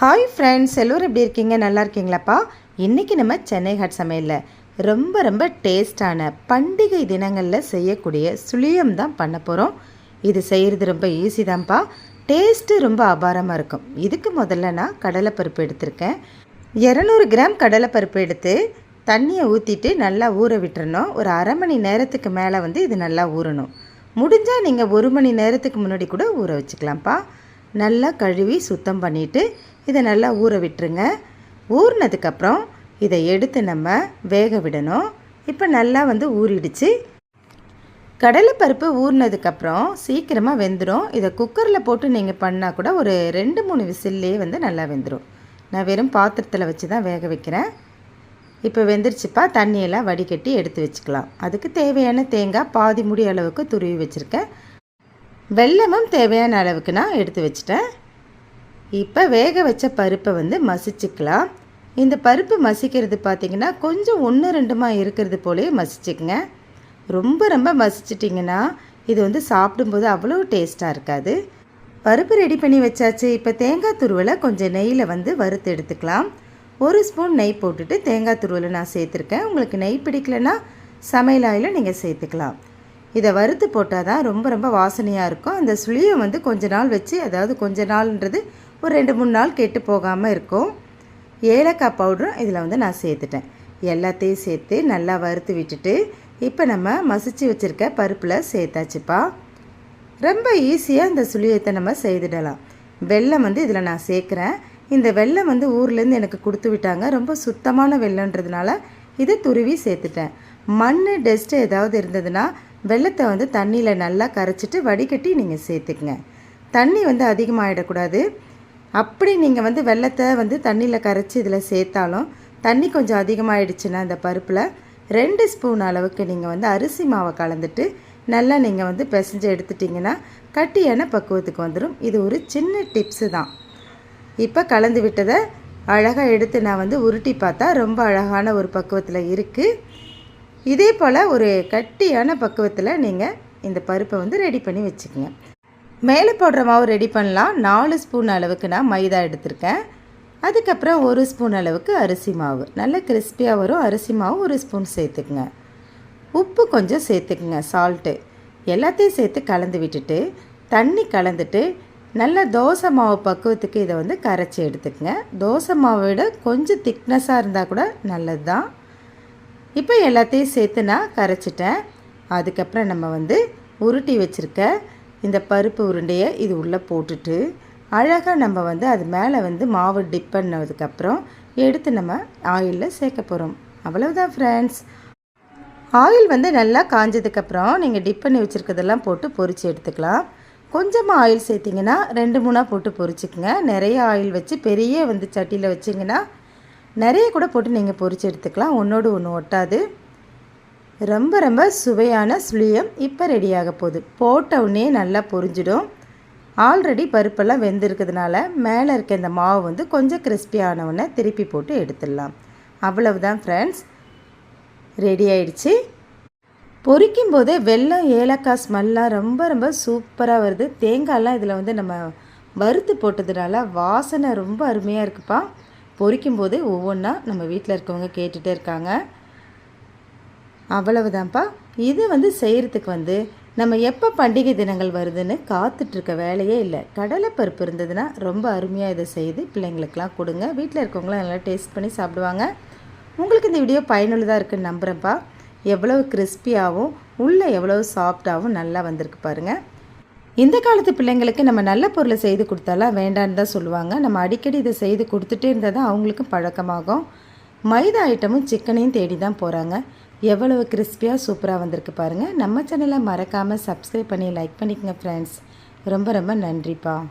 Hi friends எல்லோரும் எப்படி இருக்கீங்க? நல்லா இருக்கீங்களாப்பா? இன்றைக்கி நம்ம சென்னை ஹாட் சமையலில் ரொம்ப ரொம்ப டேஸ்டான பண்டிகை தினங்களில் செய்யக்கூடிய சுழியம் தான் பண்ண போகிறோம் இது செய்கிறது ரொம்ப ஈஸி தான்ப்பா. டேஸ்ட்டு ரொம்ப அபாரமாக இருக்கும். இதுக்கு முதல்ல நான் கடலைப்பருப்பு எடுத்திருக்கேன். இரநூறு கிராம் கடலைப்பருப்பு எடுத்து தண்ணியை ஊற்றிட்டு நல்லா ஊற விட்டுறணும். ஒரு அரை மணி நேரத்துக்கு மேலே வந்து இது நல்லா ஊறணும். முடிஞ்சால் நீங்கள் ஒரு மணி நேரத்துக்கு முன்னாடி கூட ஊற வச்சுக்கலாம்ப்பா. நல்லா கழுவி சுத்தம் பண்ணிவிட்டு இதை நல்லா ஊற விட்டுருங்க. ஊறினதுக்கப்புறம் இதை எடுத்து நம்ம வேக விடணும். இப்போ நல்லா வந்து ஊறிடுச்சு. கடலைப்பருப்பு ஊறினதுக்கப்புறம் சீக்கிரமாக வெந்துடும் இதை குக்கரில் போட்டு நீங்கள் பண்ணால் கூட ஒரு ரெண்டு மூணு விசில்லே வந்து நல்லா வெந்துடும் நான் வெறும் பாத்திரத்தில் வச்சு தான் வேக வைக்கிறேன். இப்போ வெந்துருச்சுப்பா. தண்ணியெல்லாம் வடிகட்டி எடுத்து வச்சுக்கலாம். அதுக்கு தேவையான தேங்காய் பாதி முடி அளவுக்கு துருவி வச்சுருக்கேன். வெல்லமும் தேவையான அளவுக்கு நான் எடுத்து வச்சிட்டேன். இப்போ வேக வச்ச பருப்பை வந்து மசிச்சுக்கலாம். இந்த பருப்பு மசிக்கிறது பார்த்திங்கன்னா கொஞ்சம் ஒன்று ரெண்டுமா இருக்கிறது போலே மசிச்சுக்குங்க. ரொம்ப ரொம்ப மசிச்சிட்டிங்கன்னா இது வந்து சாப்பிடும்போது அவ்வளோ டேஸ்ட்டாக இருக்காது. பருப்பு ரெடி பண்ணி வச்சாச்சு. இப்போ தேங்காய் துருவலை கொஞ்சம் நெய்யில் வந்து வறுத்து எடுத்துக்கலாம். ஒரு ஸ்பூன் நெய் போட்டுட்டு தேங்காய் துருவலை நான் சேர்த்துருக்கேன். உங்களுக்கு நெய் பிடிக்கலன்னா சமையல் ஆயில் நீங்கள் சேர்த்துக்கலாம். இதை வறுத்து போட்டால் தான் ரொம்ப ரொம்ப வாசனையாக இருக்கும். அந்த சுளியை வந்து கொஞ்ச நாள் வச்சு அதாவது கொஞ்ச நாள்ன்றது ஒரு ரெண்டு மூணு நாள் கெட்டு போகாமல் இருக்கும். ஏலக்காய் பவுடரும் இதில் வந்து நான் சேர்த்துட்டேன். எல்லாத்தையும் சேர்த்து நல்லா வறுத்து விட்டுட்டு இப்போ நம்ம மசிச்சு வச்சுருக்க பருப்பில் சேர்த்தாச்சுப்பா. ரொம்ப ஈஸியாக இந்த சுளியத்தை நம்ம செய்துடலாம். வெள்ளம் வந்து இதில் நான் சேர்க்குறேன். இந்த வெள்ளம் வந்து ஊர்லேருந்து எனக்கு கொடுத்து விட்டாங்க. ரொம்ப சுத்தமான வெள்ளன்றதுனால இதை துருவி சேர்த்துட்டேன். மண் டஸ்ட்டு ஏதாவது இருந்ததுன்னா வெள்ளத்தை வந்து தண்ணியில் நல்லா கரைச்சிட்டு வடிகட்டி நீங்கள் சேர்த்துக்குங்க. தண்ணி வந்து அதிகமாகிடக்கூடாது அப்படி நீங்கள் வந்து வெள்ளத்தை வந்து தண்ணியில் கரைச்சி இதில் சேர்த்தாலும் தண்ணி கொஞ்சம் அதிகமாகிடுச்சுன்னா இந்த பருப்பில் ரெண்டு ஸ்பூன் அளவுக்கு நீங்கள் வந்து அரிசி மாவை கலந்துட்டு நல்லா நீங்கள் வந்து பிசைஞ்சு எடுத்துட்டிங்கன்னா கட்டியான பக்குவத்துக்கு வந்துடும் இது ஒரு சின்ன டிப்ஸு தான். இப்போ கலந்து விட்டதை அழகாக எடுத்து நான் வந்து உருட்டி பார்த்தா ரொம்ப அழகான ஒரு பக்குவத்தில் இருக்குது இதே போல் ஒரு கட்டியான பக்குவத்தில் நீங்கள் இந்த பருப்பை வந்து ரெடி பண்ணி வச்சுக்கோங்க. மேலே போடுற மாவு ரெடி பண்ணலாம். நாலு ஸ்பூன் அளவுக்கு நான் மைதா எடுத்திருக்கேன். அதுக்கப்புறம் ஒரு ஸ்பூன் அளவுக்கு அரிசி மாவு. நல்ல கிறிஸ்பியாக வரும். அரிசி மாவு ஒரு ஸ்பூன் சேர்த்துக்குங்க. உப்பு கொஞ்சம் சேர்த்துக்குங்க. சால்ட்டு எல்லாத்தையும் சேர்த்து கலந்து விட்டுட்டு தண்ணி கலந்துட்டு நல்லா தோசை மாவு பக்குவத்துக்கு இதை வந்து கரைச்சி எடுத்துக்கங்க. தோசை மாவை விட கொஞ்சம் திக்னஸாக இருந்தால் கூட நல்லது தான் இப்போ எல்லாத்தையும் சேர்த்து நான் கரைச்சிட்டேன். அதுக்கப்புறம் நம்ம வந்து உருட்டி வச்சுருக்க இந்த பருப்பு உருண்டையை இது உள்ளே போட்டுட்டு அழகாக நம்ம வந்து அது மேலே வந்து மாவு டிப் பண்ணதுக்கப்புறம் எடுத்து நம்ம ஆயிலில் சேர்க்க போகிறோம் அவ்வளவுதான் ஃப்ரெண்ட்ஸ் ஆயில் வந்து நல்லா காஞ்சதுக்கப்புறம் நீங்கள் டிப் பண்ணி வச்சுருக்கதெல்லாம் போட்டு பொறிச்சு எடுத்துக்கலாம். கொஞ்சமாக ஆயில் சேர்த்திங்கன்னா ரெண்டு மூணாக போட்டு பொரிச்சிக்கங்க. நிறைய ஆயில் வச்சு பெரிய வந்து சட்டியில் வச்சிங்கன்னா நிறைய கூட போட்டு நீங்கள் பொறிச்சு எடுத்துக்கலாம். ஒன்றோடு ஒன்று ஒட்டாது. ரொம்ப ரொம்ப சுவையான சுழியம் இப்போ ரெடியாக போகுது. போட்ட உடனே நல்லா பொரிஞ்சிடும். ஆல்ரெடி பருப்பெல்லாம் வெந்திருக்கிறதுனால மேலே இருக்க இந்த மாவு வந்து கொஞ்சம் கிறிஸ்பியானவுடனே திருப்பி போட்டு எடுத்துடலாம். அவ்வளவு தான் ஃப்ரெண்ட்ஸ் ரெடி ஆயிடுச்சு. பொரிக்கும் போதே வெள்ளம் ஏலக்காய் ஸ்மெல்லாம் ரொம்ப ரொம்ப சூப்பராக வருது. தேங்காயெல்லாம் இதில் வந்து நம்ம வறுத்து போட்டதுனால வாசனை ரொம்ப அருமையாக இருக்குப்பா. பொரிக்கும் போதே ஒவ்வொன்றா நம்ம வீட்டில் இருக்கவங்க கேட்டுகிட்டே இருக்காங்க. அவ்வளவுதான்ப்பா. இது வந்து செய்கிறதுக்கு வந்து நம்ம எப்போ பண்டிகை தினங்கள் வருதுன்னு காத்துட்ருக்க வேலையே இல்லை. கடலைப்பருப்பு இருந்ததுன்னா ரொம்ப அருமையாக இதை செய்து பிள்ளைங்களுக்கெல்லாம் கொடுங்க. வீட்டில் இருக்கவங்களாம் நல்லா டேஸ்ட் பண்ணி சாப்பிடுவாங்க. உங்களுக்கு இந்த வீடியோ பயனுள்ளதாக இருக்குன்னு நம்புகிறேன்ப்பா எவ்வளவு கிறிஸ்பியாகவும் உள்ளே எவ்வளோ சாஃப்டாகவும் நல்லா வந்திருக்கு பாருங்கள் இந்த காலத்து பிள்ளைங்களுக்கு நம்ம நல்ல பொருளை செய்து கொடுத்தாலாம் வேண்டான்னு தான் சொல்லுவாங்க. நம்ம அடிக்கடி இதை செய்து கொடுத்துட்டே இருந்தால் தான் அவங்களுக்கும் பழக்கமாகும். மைதா ஐட்டமும் சிக்கனையும் தேடி தான் போகிறாங்க எவ்வளவு கிறிஸ்பியாக சூப்பராக வந்திருக்கு பாருங்கள் நம்ம சேனலை மறக்காமல் சப்ஸ்கிரைப் பண்ணி லைக் பண்ணிக்கோங்க ஃப்ரெண்ட்ஸ் ரொம்ப ரொம்ப நன்றிப்பா.